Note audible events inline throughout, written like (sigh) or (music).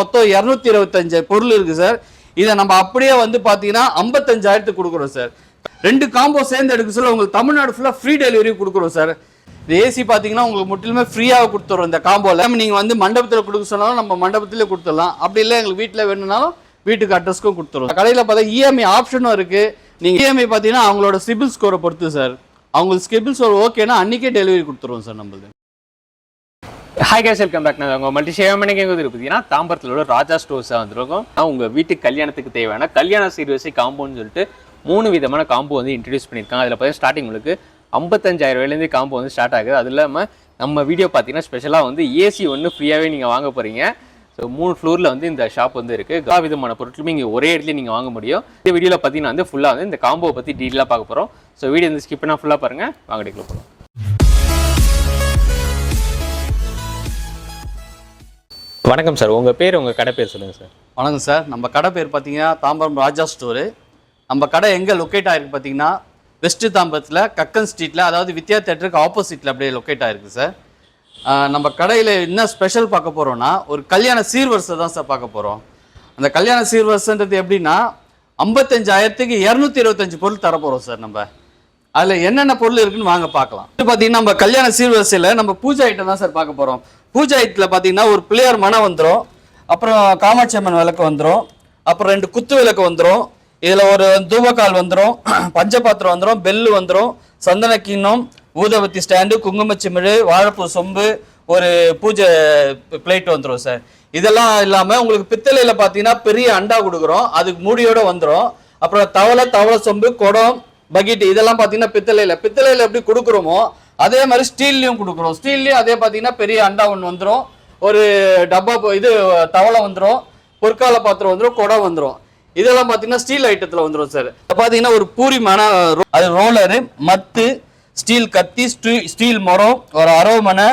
மொத்தம் இரநூத்தி இருபத்தஞ்சு பொருள் இருக்கு சார். இதை நம்ம அப்படியே வந்து பார்த்தீங்கன்னா ஐம்பத்தஞ்சாயிரத்துக்கு கொடுக்குறோம் சார். ரெண்டு காம்போ சேர்ந்து எடுக்க சொல்ல உங்களுக்கு தமிழ்நாடு ஃபுல்லாக ஃப்ரீ டெலிவரி கொடுக்குறோம் சார். இந்த ஏசி பார்த்தீங்கன்னா உங்களுக்கு முற்றிலுமே ஃப்ரீயாக கொடுத்துறோம் இந்த காம்போவில் நீங்கள் வந்து மண்டபத்தில் கொடுக்க சொன்னாலும் நம்ம மண்டபத்திலே கொடுத்துடலாம். அப்படி இல்லை எங்களுக்கு வீட்டில் வேணும்னாலும் வீட்டுக்கு அட்ரஸ்க்கும் கொடுத்துருவோம் கடையில் பார்த்தா இஎம்ஐ ஆப்ஷனும் இருக்குது நீங்கள் இஎம்ஐ பார்த்தீங்கன்னா அவங்களோட சிபில் ஸ்கோரை பொறுத்து சார். அவங்களுக்கு சிபில் ஸ்கோர் ஓகேனா அன்றைக்கே டெலிவரி கொடுத்துருவோம் சார் நம்மளுக்கு. ஹாய் கேஸ் வெல்கம் பேக் நான் உங்கள் மல்டி சேவமணிக்கு எங்கே பார்த்தீங்கன்னா தாம்பரத்தில் உள்ள ராஜா ஸ்டோர்ஸாக நான் உங்கள் வீட்டுக்கு கல்யாணத்துக்கு தேவையான கல்யாண சீர்வரிசை காம்போன்னு சொல்லிட்டு மூணு விதமான காம்போ வந்து இன்ட்ரடியூஸ் பண்ணியிருக்காங்க. அதில் பார்த்தீங்கன்னா ஸ்டார்டிங் உங்களுக்கு ஐம்பத்தஞ்சாயிரம் ரூபாயிலேருந்து காம்போ வந்து ஸ்டார்ட் ஆகுது. அது இல்லாமல் நம்ம வீடியோ பார்த்தீங்கன்னா ஸ்பெஷலாக வந்து ஏசி ஒன்று ஃப்ரீயாகவே நீங்கள் வாங்க போகிறீங்க ஸோ மூணு ஃப்ளோரில் வந்து இந்த ஷாப் வந்து இருக்குது எல்லா விதமான பொருட்களுமே இங்கே ஒரே இடத்துல நீங்கள் வாங்க முடியும். இந்த வீடியோவில் பார்த்தீங்கன்னா வந்து ஃபுல்லாக வந்து இந்த காம்போ பற்றி டீட்டெயிலாக பார்க்க போகிறோம் ஸோ வீடியோ வந்து ஸ்கிப்னா ஃபுல்லாக பாருங்கள் வாங்க டேக்கில் போகிறோம் வணக்கம் சார். உங்கள் பேர் உங்கள் கடை பேர் சொல்லுங்கள் சார். வணக்கம் சார். நம்ம கடை பேர் பார்த்தீங்கன்னா தாம்பரம் ராஜா ஸ்டோரு. நம்ம கடை எங்கே லொக்கேட் ஆகிருக்கு பார்த்தீங்கன்னா வெஸ்ட்டு தாம்பரத்தில் கக்கன் ஸ்ட்ரீட்டில் அதாவது வித்யா தேட்டருக்கு ஆப்போசிட்டில் அப்படியே லொக்கேட் ஆகிருக்கு சார். நம்ம கடையில் என்ன ஸ்பெஷல் பார்க்க போகிறோன்னா ஒரு கல்யாண சீர்வரிசை தான் சார் பார்க்க போகிறோம் அந்த கல்யாண சீர்வரிசைன்றது எப்படின்னா ஐம்பத்தஞ்சாயிரத்துக்கு இரநூத்தி இருபத்தஞ்சு பொருள் தரப்போகிறோம் சார் நம்ம. அதில் என்னென்ன பொருள் இருக்குன்னு வாங்க பார்க்கலாம். இது பார்த்தீங்கன்னா நம்ம கல்யாண சீர்வரிசையில் நம்ம பூஜை ஐட்டம் தான் சார் பார்க்க போகிறோம் பூஜை ஐட்டத்தில் பார்த்தீங்கன்னா ஒரு பிள்ளையார் மனம் வந்துடும் அப்புறம் காமாட்சி அம்மன் விளக்கு வந்துடும் அப்புறம் ரெண்டு குத்து விளக்கு வந்துடும் இதில் ஒரு தூபக்கால் வந்துடும் (clears throat) பஞ்சபாத்திரம் வந்துடும் பெல்லு வந்துடும் சந்தன கிண்ணம் ஊதவத்தி ஸ்டாண்டு குங்குமச்சிமிழ் வாழைப்பூ சொம்பு ஒரு பூஜை பிளேட் வந்துடும் சார். இதெல்லாம் இல்லாமல் உங்களுக்கு பித்தளையில் பார்த்தீங்கன்னா பெரிய அண்டா கொடுக்குறோம். அதுக்கு மூடியோட வந்துடும் அப்புறம் தவளை தவளை சொம்பு குடம் பக்கெட் இதெல்லாம் பார்த்தீங்கன்னா பித்தளையில். பித்தளையில் எப்படி கொடுக்குறோமோ அதே மாதிரி ஸ்டீல்லையும் கொடுக்குறோம் ஸ்டீல்லையும் அதே பார்த்தீங்கன்னா பெரிய அண்டா ஒன்று வந்துடும் ஒரு டப்பா போ- இது தவளை வந்துடும் பொற்கால பாத்திரம் வந்துடும் குடம் வந்துடும் இதெல்லாம் பார்த்தீங்கன்னா ஸ்டீல் ஐட்டத்தில் வந்துடும் சார் பார்த்தீங்கன்னா ஒரு பூரி மன அது ரோலரு மத்து ஸ்டீல் கத்தி ஸ்டீல் மரம் ஒரு அரவு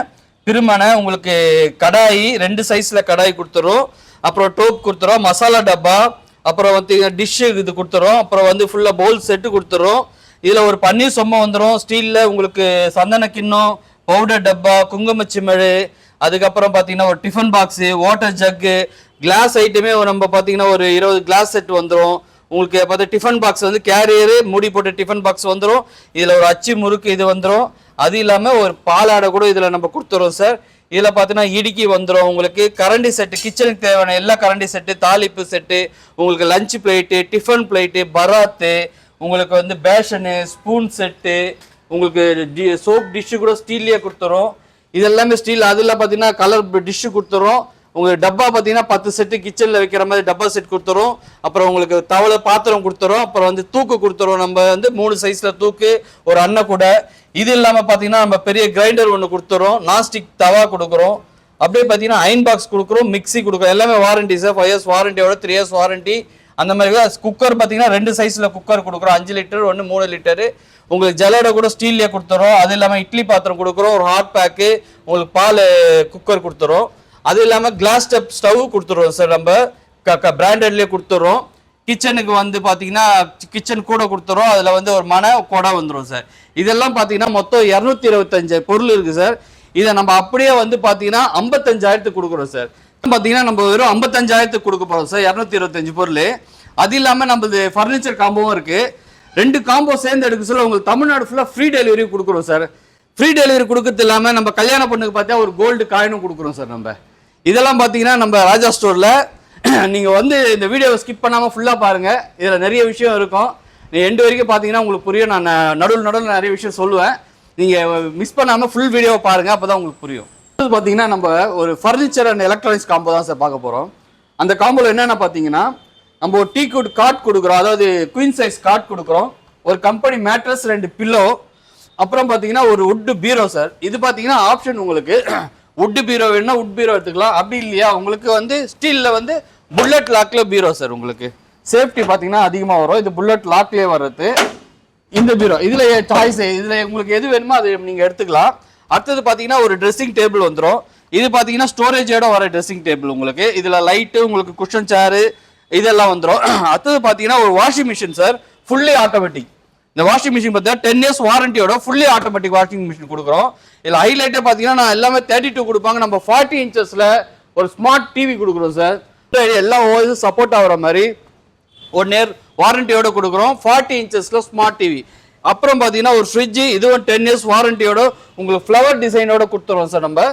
திருமனை உங்களுக்கு கடாயி ரெண்டு சைஸில் கடாய் கொடுத்துரும் அப்புறம் டோப் கொடுத்துரும் மசாலா டப்பா அப்புறம் வந்து டிஷ்ஷு இது கொடுத்துரும் அப்புறம் வந்து ஃபுல்லாக பவுல் செட்டு கொடுத்துரும் இதில் ஒரு பன்னீர் சொம்மை வந்துடும் ஸ்டீலில் உங்களுக்கு சந்தன கிண்ணம் பவுடர் டப்பா குங்குமச்சிமிழ் அதுக்கப்புறம் பார்த்தீங்கன்னா ஒரு tiffin box water jug glass ஐட்டமே நம்ம பார்த்தீங்கன்னா ஒரு இருபது கிளாஸ் செட் வந்துடும் உங்களுக்கு பார்த்தா டிஃபன் பாக்ஸ் வந்து கேரியரு மூடி போட்ட டிஃபன் பாக்ஸ் வந்துடும் இதில் ஒரு அச்சு முறுக்கு இது வந்துடும் அது இல்லாமல் ஒரு பாலாடை கூட இதில் நம்ம கொடுத்துறோம் சார் இதில் பார்த்தீங்கன்னா இடுக்கி வந்துடும் உங்களுக்கு கரண்டி செட்டு கிச்சனுக்கு தேவையான எல்லா கரண்டி செட்டு தாளிப்பு செட்டு உங்களுக்கு லஞ்ச் பிளேட்டு டிஃபன் பிளேட்டு பராத்து உங்களுக்கு வந்து பேஷனு ஸ்பூன் செட்டு உங்களுக்கு டி சோப் டிஷ்ஷு கூட ஸ்டீல்லையே கொடுத்துரும் இது எல்லாமே ஸ்டீல் அதில் பார்த்தீங்கன்னா கலர் டிஷ்ஷு கொடுத்துரும் உங்களுக்கு டப்பா பார்த்தீங்கன்னா பத்து செட்டு கிச்சனில் வைக்கிற மாதிரி டப்பா செட் கொடுத்துரும் அப்புறம் உங்களுக்கு தவளை பாத்திரம் கொடுத்துரும் அப்புறம் வந்து தூக்கு கொடுத்துரும் நம்ம வந்து மூணு சைஸில் தூக்கு ஒரு அன்னை கூட இது இல்லாமல் பார்த்தீங்கன்னா நம்ம பெரிய கிரைண்டர் ஒன்று கொடுத்துரும் நான்ஸ்டிக் தவா கொடுக்குறோம். அப்படியே பார்த்தீங்கன்னா அயன் பாக்ஸ் கொடுக்குறோம். மிக்ஸி கொடுக்குறோம். எல்லாமே வாரண்டி சார் ஃபைவ் இயர்ஸ் வாரண்டியோட த்ரீ இயர்ஸ் வாரண்டி அந்த மாதிரி குக்கர் பார்த்தீங்கன்னா ரெண்டு சைஸில் குக்கர் கொடுக்குறோம். அஞ்சு லிட்டர் ஒன்று மூணு லிட்டரு உங்களுக்கு ஜலடை கூட ஸ்டீல்லே கொடுத்துறோம். அது இல்லாமல் இட்லி பாத்திரம் கொடுக்குறோம். ஒரு ஹாட் பேக்கு உங்களுக்கு பால் குக்கர் கொடுத்துறோம். அது இல்லாமல் கிளாஸ் ஸ்டெப் ஸ்டவ் கொடுத்துருவோம் சார் நம்ம. க பிராண்டட்லேயே கொடுத்துறோம். கிச்சனுக்கு வந்து பார்த்தீங்கன்னா கிச்சன் கூட கொடுத்துறோம். அதில் வந்து ஒரு மனை கொடை வந்துடும் சார் இதெல்லாம் பார்த்தீங்கன்னா மொத்தம் இரநூத்தி இருபத்தஞ்சு பொருள் இருக்குது சார் இதை நம்ம அப்படியே வந்து பார்த்தீங்கன்னா ஐம்பத்தஞ்சாயிரத்துக்கு கொடுக்குறோம் சார் பார்த்தீங்கன்னா நம்ம வெறும் ஐம்பத்தஞ்சாயிரத்துக்கு கொடுக்க போகிறோம் சார். இரநூத்தி இருபத்தஞ்சு பொருள். அது இல்லாமல் நம்மளது ஃபர்னிச்சர் காம்போவும் இருக்குது ரெண்டு காம்போ சேர்ந்து எடுக்க சொல்ல உங்களுக்கு தமிழ்நாடு ஃபுல்லாக ஃப்ரீ டெலிவரி கொடுக்குறோம் சார். ஃப்ரீ டெலிவரி கொடுக்கறது இல்லாமல் நம்ம கல்யாண பொண்ணுக்கு பார்த்தா ஒரு கோல்டு காயினும் கொடுக்குறோம் சார் நம்ம. இதெல்லாம் பார்த்தீங்கன்னா நம்ம ராஜா ஸ்டோரில் (clears throat) நீங்கள் வந்து இந்த வீடியோவை ஸ்கிப் பண்ணாமல் ஃபுல்லாக பாருங்கள் இதில் நிறைய விஷயம் இருக்கும். நீங்கள் எண்டு வரைக்கும் பார்த்தீங்கன்னா உங்களுக்கு புரியும். நான் நடுவில் நடுவில் நிறைய விஷயம் சொல்லுவேன். நீங்கள் மிஸ் பண்ணாமல் ஃபுல் வீடியோவை பாருங்கள் அப்போ தான் உங்களுக்கு புரியும். அடுத்தது பார்த்தீங்கன்னா நம்ம ஒரு ஃபர்னிச்சர் அண்ட் எலக்ட்ரானிக்ஸ் காம்போ தான் சார் பார்க்க போகிறோம் அந்த காம்போவில் என்னென்ன பார்த்தீங்கன்னா நம்ம ஒரு டீ குட் கார்ட் கொடுக்குறோம். அதாவது குயின் சைஸ் கார்ட் கொடுக்குறோம். ஒரு கம்பெனி மேட்ரஸ் ரெண்டு பில்லோ அப்புறம் பார்த்தீங்கன்னா ஒரு உட்டு பீரோ சார் இது பார்த்தீங்கன்னா ஆப்ஷன் உங்களுக்கு. (clears throat) உட்டு பீரோ வேணும்னா உட் பீரோ எடுத்துக்கலாம். அப்படி இல்லையா உங்களுக்கு வந்து ஸ்டீலில் வந்து புல்லட் லாக்ல பீரோ சார் உங்களுக்கு. சேஃப்டி பார்த்தீங்கன்னா அதிகமாக வரும். இது புல்லட் லாக்லேயே வர்றது. இந்த பீரோ இதுல சாய்ஸ் இதுல உங்களுக்கு எது வேணுமோ அது நீங்க எடுத்துக்கலாம். அடுத்தது பார்த்தீங்கன்னா ஒரு ட்ரெஸ்ஸிங் டேபிள் வந்துடும் இது பார்த்தீங்கன்னா ஸ்டோரேஜோட வர ட்ரெஸ்ஸிங் டேபிள் உங்களுக்கு. இதில் லைட்டு உங்களுக்கு குஷன் சேரு இதெல்லாம் வந்துடும் (clears throat) அடுத்தது பார்த்தீங்கன்னா ஒரு washing machine sir fully automatic இந்த வாஷிங் மிஷின் பார்த்தீங்கன்னா டென் இயர்ஸ் வாரண்டியோட ஃபுல்லி ஆட்டோமேட்டிக் வாஷிங் மிஷின் கொடுக்குறோம். இதில் ஹைலைட்டே பார்த்தீங்கன்னா நான் எல்லாமே தேர்ட்டி டூ கொடுப்பாங்க. நம்ம ஃபார்ட்டி இன்ச்சஸில் ஒரு ஸ்மார்ட் டிவி கொடுக்குறோம் சார் எல்லா ஓஎஸ் சப்போர்ட் ஆகுற மாதிரி ஒன் இயர் வாரண்டியோட கொடுக்குறோம். ஃபார்ட்டி இன்ச்சஸில் ஸ்மார்ட் டிவி அப்புறம் பார்த்தீங்கன்னா ஒரு ஃப்ரிட்ஜ் இதுவும் டென் இயர்ஸ் வாரண்டியோட உங்களுக்கு ஃப்ளவர் டிசைனோட கொடுத்துருவோம் சார் நம்ம.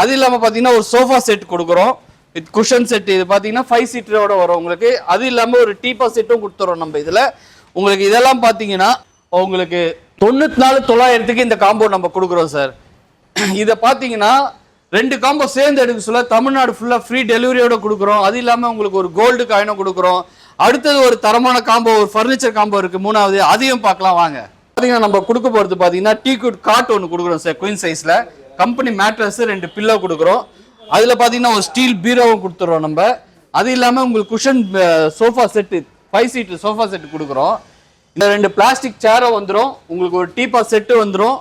அது இல்லாமல் பார்த்தீங்கன்னா ஒரு சோஃபா செட் கொடுக்குறோம். வித் குஷன் செட் இது பார்த்தீங்கன்னா ஃபைவ் சீட்டரோட வரும் உங்களுக்கு. அது இல்லாமல் ஒரு டீப்பா செட்டும் கொடுத்துறோம் நம்ம இதில். உங்களுக்கு இதெல்லாம் பார்த்தீங்கன்னா உங்களுக்கு தொண்ணூற்றி நாலு தொள்ளாயிரத்துக்கு இந்த காம்போ நம்ம கொடுக்குறோம் சார் இதை பார்த்தீங்கன்னா ரெண்டு காம்போ சேர்ந்து எடுக்க சொல்ல தமிழ்நாடு ஃபுல்லாக ஃப்ரீ டெலிவரியோட கொடுக்குறோம். அது இல்லாமல் உங்களுக்கு ஒரு கோல்டு காயினும் கொடுக்குறோம். அடுத்தது ஒரு தரமான காம்போ ஒரு ஃபர்னிச்சர் காம்போ இருக்கு. மூணாவது அதையும் பார்க்கலாம் வாங்க. பார்த்தீங்கன்னா நம்ம கொடுக்க போகிறது பார்த்தீங்கன்னா டீ குட் காட் ஒன்று கொடுக்குறோம் சார் குயின் சைஸில் கம்பெனி மேட்ரஸ் ரெண்டு பில்லோ கொடுக்குறோம். அதில் பார்த்தீங்கன்னா ஒரு ஸ்டீல் பீரோவும் கொடுத்துட்றோம் நம்ம. அது இல்லாமல் உங்களுக்கு cushion sofa set five seat sofa set கொடுக்குறோம். இந்த ரெண்டு பிளாஸ்டிக் சேரும் வந்துடும் உங்களுக்கு ஒரு டீப்பா செட்டு வந்துடும்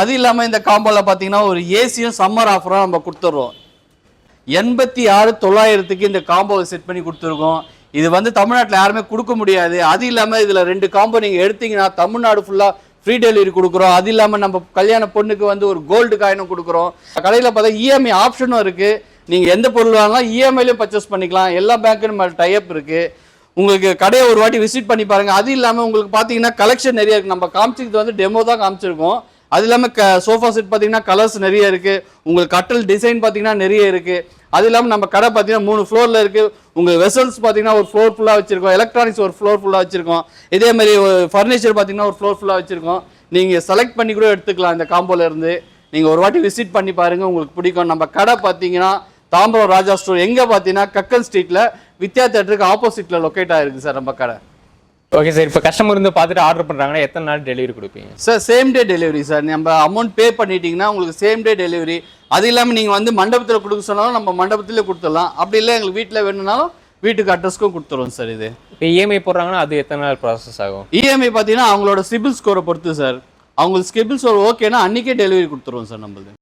அது இல்லாமல் இந்த காம்போவில் பார்த்தீங்கன்னா ஒரு ஏசியும் சம்மர் ஆஃபரும் நம்ம கொடுத்துட்றோம். எண்பத்தி ஆறு தொள்ளாயிரத்துக்கு இந்த காம்போவை செட் பண்ணி கொடுத்துருக்கோம். இது வந்து தமிழ்நாட்டில் யாருமே கொடுக்க முடியாது. அது இல்லாமல் இதில் ரெண்டு காம்போ நீங்கள் எடுத்தீங்கன்னா தமிழ்நாடு ஃபுல்லாக ஃப்ரீ டெலிவரி கொடுக்குறோம். அது இல்லாமல் நம்ம கல்யாண பொண்ணுக்கு வந்து ஒரு கோல்டு காயினும் கொடுக்குறோம். கடையில் பார்த்தா இஎம்ஐ ஆப்ஷனும் இருக்குது நீங்கள் எந்த பொருள் வாங்கலாம் இஎம்ஐலையும் பர்ச்சேஸ் பண்ணிக்கலாம். எல்லா பேங்க்கும் நம்ம டைப் இருக்குது உங்களுக்கு கடையை ஒரு வாட்டி விசிட் பண்ணி பாருங்கள் அது இல்லாமல் உங்களுக்கு பார்த்தீங்கன்னா கலெக்ஷன் நிறைய இருக்குது நம்ம காமிச்சிக்கிறது வந்து டெமோ தான் காமிச்சிருக்கோம். அது இல்லாமல் க சோஃபா செட் பார்த்தீங்கன்னா கலர்ஸ் நிறைய இருக்குது உங்களுக்கு கட்டல் டிசைன் பார்த்தீங்கன்னா நிறைய இருக்குது அது இல்லாமல் நம்ம கடை பார்த்தீங்கன்னா மூணு ஃப்ளோரில் இருக்குது உங்கள் வெசல்ஸ் பார்த்தீங்கன்னா ஒரு ஃப்ளோர் ஃபுல்லாக வச்சுருக்கோம். எலக்ட்ரானிக்ஸ் ஒரு ஃப்ளோர் ஃபுல்லாக வச்சுருக்கோம். இதே மாதிரி ஃபர்னிச்சர் பார்த்தீங்கன்னா ஒரு ஃப்ளோர் ஃபுல்லாக வச்சுருக்கோம். நீங்கள் செலக்ட் பண்ணி கூட எடுத்துக்கலாம் இந்த காம்போலேருந்து நீங்கள் ஒரு வாட்டி விசிட் பண்ணி பாருங்கள் உங்களுக்கு பிடிக்கும். நம்ம கடை பார்த்தீங்கன்னா தாம்பரம் ராஜா ஸ்டோர் எங்கே பார்த்தீங்கன்னா கக்கன் ஸ்ட்ரீட்டில் வித்யா தேட்டருக்கு ஆப்போசிட்டில் லொக்கேட் ஆகிருக்கு சார் நம்ம கடை. ஓகே சார் இப்போ கஸ்டமர் வந்து பார்த்துட்டு ஆர்டர் பண்ணுறாங்கன்னா எத்தனை நாள் டெலிவரி கொடுப்பீங்க? Sir same day delivery sir நம்ம அமௌண்ட் பே பண்ணிட்டீங்கன்னா உங்களுக்கு சேம் டே டெலிவரி அது இல்லாமல் நீங்கள் வந்து மண்டபத்தில் கொடுக்க சொன்னாலும் நம்ம மண்டபத்திலே கொடுத்துடலாம். அப்படி இல்லை எங்களுக்கு வீட்டில் வேணும்னாலும் வீட்டுக்கு அட்ரஸ்க்கும் கொடுத்துருவோம் சார் இது. இப்போ இஎம்ஐ போடுறாங்கன்னா அது எத்தனை நாள் ப்ராசஸ் ஆகும்? இஎம்ஐ பார்த்தீங்கன்னா அவங்களோட சிபில் ஸ்கோரை பொறுத்து சார் அவங்களுக்கு சிபில் ஸ்கோர் ஓகேனா அன்றைக்கே டெலிவரி கொடுத்துருவோம் சார் நம்மளுது